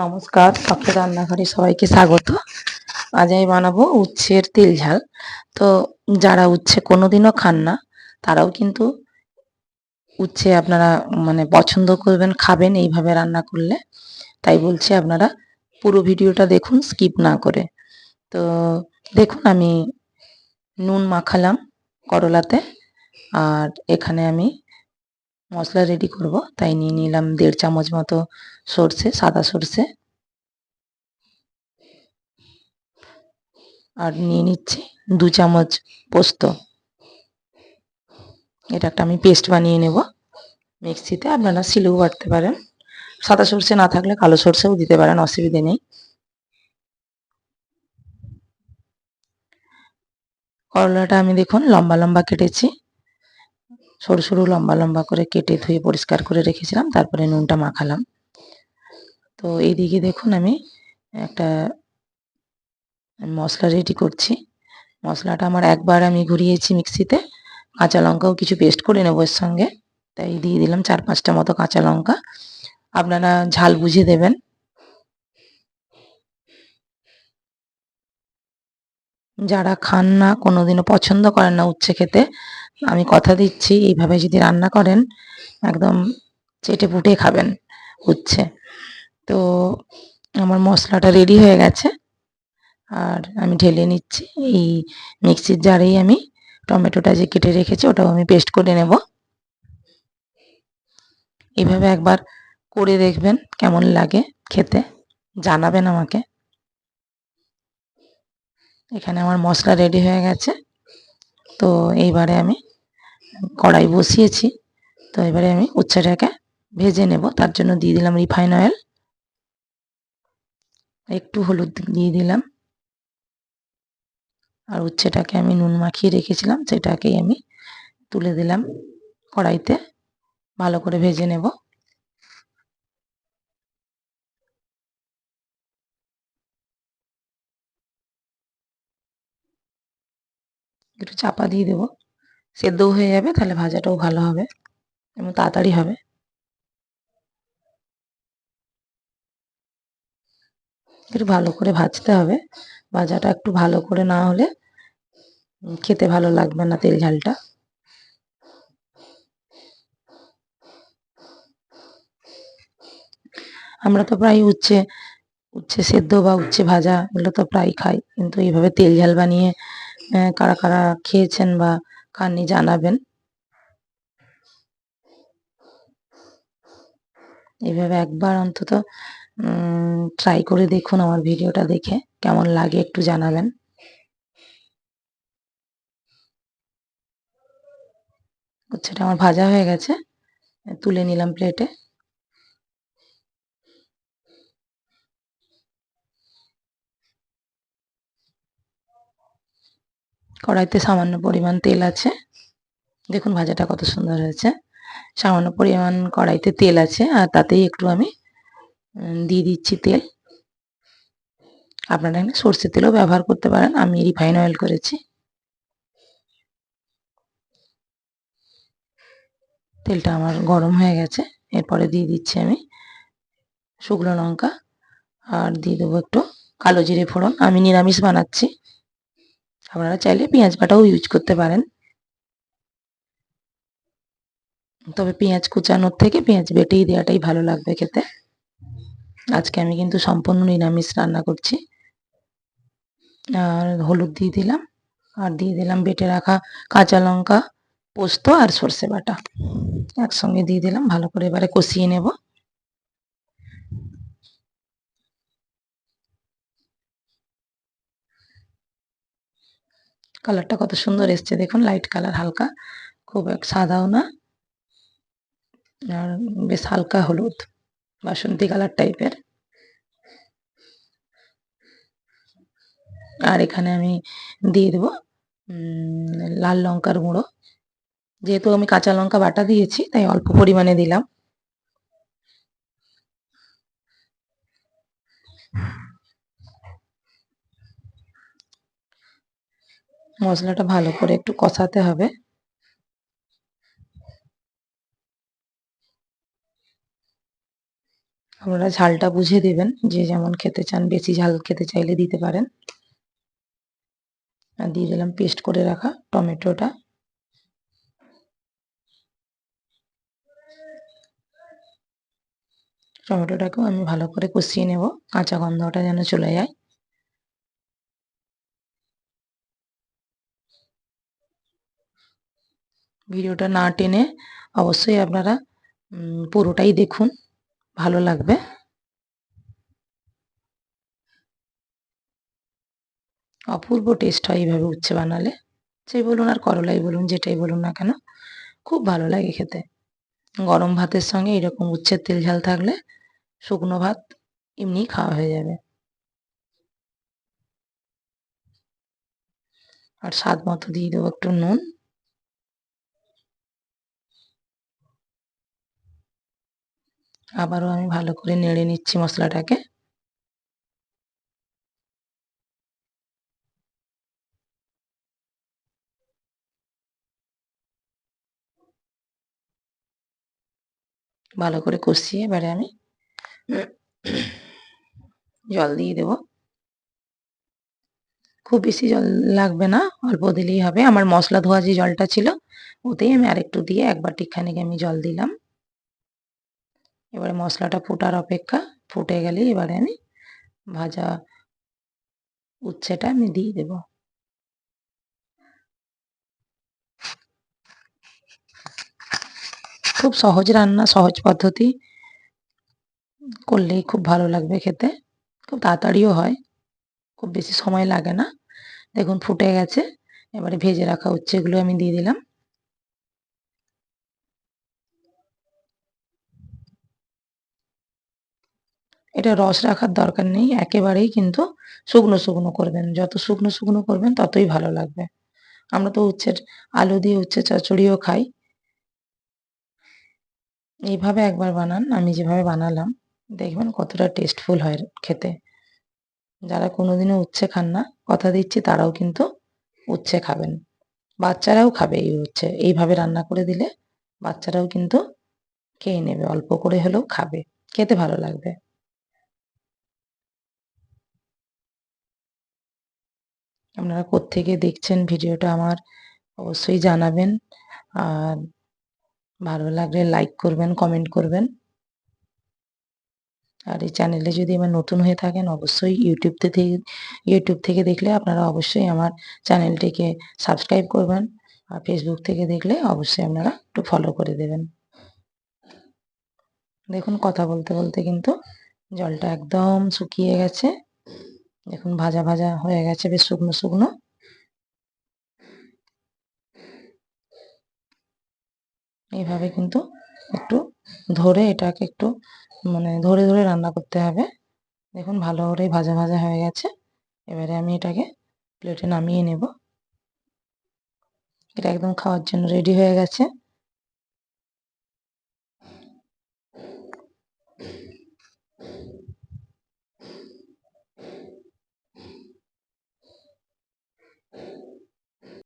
নমস্কার শখের রান্নাঘরে সবাইকে স্বাগত। আজ আমি বানাবো উচ্ছের তেল ঝাল। তো যারা উচ্ছে কোনোদিনও খান না, তারাও কিন্তু উচ্ছে আপনারা মানে পছন্দ করবেন, খাবেন এইভাবে রান্না করলে। তাই বলছি আপনারা পুরো ভিডিওটা দেখুন, স্কিপ না করে। তো দেখুন, আমি নুন মাখালাম করলাতে। আর এখানে আমি মশলা রেডি করব। তাই নিয়ে নিলাম দেড় চামচ মতো সর্ষে, সাদা সর্ষে। আর নিয়ে নিচ্ছি দু চামচ পোস্ত। এটা একটা আমি পেস্ট বানিয়ে নেব। মিক্সিতে আপনারা শিলেও বাটতে পারেন। সাদা সর্ষে না থাকলে কালো সর্ষেও দিতে পারেন, অসুবিধে নেই। করলাটা আমি দেখুন লম্বা লম্বা কেটেছি। সরু সরু লম্বা লম্বা করে কেটে ধুয়ে পরিষ্কার করে রেখেছিলাম, তারপরে নুনটা মাখালাম। তো এইদিকে দেখুন আমি একটা মশলা রেডি করছি। মশলাটা আমার একবার আমি ঘুরিয়েছি মিক্সিতে, কাঁচা লঙ্কাও কিছু পেস্ট করে নেব এর সঙ্গে। তাই দিয়ে দিলাম চার পাঁচটা মতো কাঁচা লঙ্কা। আপনারা ঝাল বুঝিয়ে দেবেন। যারা খান না, কোনোদিনও পছন্দ করেন না উচ্ছে খেতে আমি কথা দিচ্ছি, এইভাবে যদি রান্না করেন, একদম চেটে পুটে খাবেন উচ্ছে তো আমার মশলাটা রেডি হয়ে গেছে, আর আমি ঢেলে নিচ্ছি, এই মিক্সির জারেই আমি টমেটোটা যে কেটে রেখেছি, ওটাও আমি পেস্ট করে নেব। এভাবে একবার করে দেখবেন, কেমন লাগে খেতে, জানাবেন আমাকে। এখানে আমার মশলা রেডি হয়ে গেছে। তো এইবারে আমি কড়াই বসিয়েছি। তো এবারে আমি উচ্ছেটাকে ভেজে নেব। তার জন্য দিয়ে দিলাম রিফাইন অয়েল। একটু হলুদ দিয়ে দিলাম। আর উচ্ছেটাকে আমি নুন মাখিয়ে রেখেছিলাম। সেটাকেই আমি তুলে দিলাম কড়াইতে। ভালো করে ভেজে নেব। একটু চাপা দিয়ে দেবো। সেদ্ধও হয়ে যাবে, তাহলে ভাজাটাও ভালো হবে। এবং তাড়াতাড়ি হবে। একটু ভালো করে ভাজতে হবে। ভাজাটা একটু ভালো করে না হলে খেতে ভালো লাগবে না তেল ঝালটা। আমরা তো প্রায় উচ্ছে উচ্ছে সেদ্ধ বা উচ্ছে ভাজা এগুলো তো প্রায় খাই। কিন্তু এইভাবে তেল ঝাল বানিয়ে কারা কারা খেয়েছেন বা খাননি জানাবেন? এইভাবে একবার অন্তত ট্রাই করে দেখুন আমার ভিডিওটা দেখে, কেমন লাগে একটু জানাবেন। উচ্ছেটা আমার ভাজা হয়ে গেছে, তুলে নিলাম প্লেটে কড়াইতে সামান্য পরিমাণ তেল আছে। দেখুন ভাজাটা কত সুন্দর হয়েছে। সামান্য পরিমাণ কড়াইতে তেল আছে, আর তাতেই একটু আমি দিয়ে দিচ্ছি তেল। আপনারা এখানে সর্ষের তেলও ব্যবহার করতে পারেন। আমি রিফাইন অয়েল করেছি। তেলটা আমার গরম হয়ে গেছে। এরপরে দিয়ে দিচ্ছি আমি শুকনো লঙ্কা, আর দিয়ে দেবো একটু কালো জিরে ফোড়ন। আমি নিরামিষ বানাচ্ছি। আপনারা চাইলে পেঁয়াজ বাটাও ইউজ করতে পারেন। তবে পেঁয়াজ কুচানোর থেকে পেঁয়াজ বেটেই দেওয়াটাই ভালো লাগবে খেতে। আজকে আমি কিন্তু সম্পূর্ণ নিরামিষ রান্না করছি। আর হলুদ দিয়ে দিলাম। আর দিয়ে দিলাম বেটে রাখা কাঁচা লঙ্কা, পোস্ত আর সর্ষে বাটা। একসঙ্গে দিয়ে দিলাম, ভালো করে এবারে কষিয়ে নেব। কালারটা কত সুন্দর এসছে। দেখুন লাইট কালার হালকা, খুব এক সাদাও না। আর বেশ হালকা হলুদ, বাসন্তী কালার টাইপের আর এখানে আমি দিয়ে দেবো লাল লঙ্কার গুঁড়ো। যেহেতু আমি কাঁচা লঙ্কা বাটা দিয়েছি, তাই অল্প পরিমাণে দিলাম। মশলাটা ভালো করে একটু কষাতে হবে। আপনারা ঝালটা বুঝে দেবেন যে যেমন খেতে চান, বেশি ঝাল খেতে চাইলে দিতে পারেন। আর দিয়ে দিলাম পেস্ট করে রাখা টমেটোটা। টমেটোটাকেও আমি ভালো করে কষিয়ে নেব। কাঁচা গন্ধটা যেন চলে যায়। ভিডিওটা না টেনে অবশ্যই আপনারা পুরোটাই দেখুন। ভালো লাগবে। অপূর্ব টেস্ট হয় এইভাবে উচ্ছে বানালে। সেই বলুন আর করলাই বলুন, যেটাই বলুন না কেন, খুব ভালো লাগে খেতে। গরম ভাতের সঙ্গে এরকম উচ্ছের তেল ঝাল থাকলে শুকনো ভাত এমনিই খাওয়া হয়ে যাবে। আর স্বাদ মতো দিয়ে দেবো একটু নুন। আবারও আমি ভালো করে নেড়ে নিচ্ছি মশলাটাকে। ভালো করে কষিয়ে এবারে আমি জল দিয়ে দেব। খুব বেশি জল লাগবে না, অল্প দিলেই হবে। আমার মশলা ধোয়া যে জলটা ছিল, ওতেই আমি আরেকটু দিয়ে এক বাটি খানিক আমি জল দিলাম। এবারে মশলাটা ফোটার অপেক্ষা ফুটে গেলেই এবারে আমি ভাজা উচ্ছেটা আমি দিয়ে দেব। খুব সহজ রান্না, সহজ পদ্ধতি। করলেই খুব ভালো লাগবে খেতে। খুব তাড়াতাড়িও হয়, খুব বেশি সময় লাগে না। দেখুন ফুটে গেছে, এবারে ভেজে রাখা উচ্ছেগুলো আমি দিয়ে দিলাম। এটা রস রাখার দরকার নেই, একেবারেই কিন্তু শুকনো শুকনো করবেন। যত শুকনো শুকনো করবেন, ততই ভালো লাগবে। আমরা তো উচ্ছের আলু দিয়ে উচ্ছে চচড়িও খাই। এইভাবে একবার বানান, আমি যেভাবে বানালাম, দেখবেন কতটা টেস্টফুল হয় খেতে। যারা কোনোদিনও উচ্ছে খান না, কথা দিচ্ছি, তারাও কিন্তু উচ্ছে খাবেন। বাচ্চারাও খাবে এই উচ্ছে। এইভাবে রান্না করে দিলে বাচ্চারাও কিন্তু খেয়ে নেবে, অল্প করে হলেও খাবে। খেতে ভালো লাগবে। আপনারা কোত্থেকে দেখছেন ভিডিওটা আমার অবশ্যই জানাবেন। আর ভালো লাগলে লাইক করবেন কমেন্ট করবেন। আর এই চ্যানেলে যদি আমার নতুন হয়ে থাকেন, অবশ্যই ইউটিউব থেকে ইউটিউব থেকে দেখলে আপনারা অবশ্যই আমার চ্যানেলটিকে সাবস্ক্রাইব করবেন। আর ফেসবুক থেকে দেখলে অবশ্যই আপনারা একটু ফলো করে দেবেন। দেখুন, কথা বলতে বলতে কিন্তু জলটা একদম শুকিয়ে গেছে। দেখুন ভাজা ভাজা হয়ে গেছে বেশ শুকনো শুকনো। এইভাবে কিন্তু একটু ধরে এটাকে একটু মানে ধরে ধরে রান্না করতে হবে। দেখুন ভালো করেই ভাজা ভাজা হয়ে গেছে। এবারে আমি এটাকে প্লেটে নামিয়ে নেব। এটা একদম খাওয়ার জন্য রেডি হয়ে গেছে।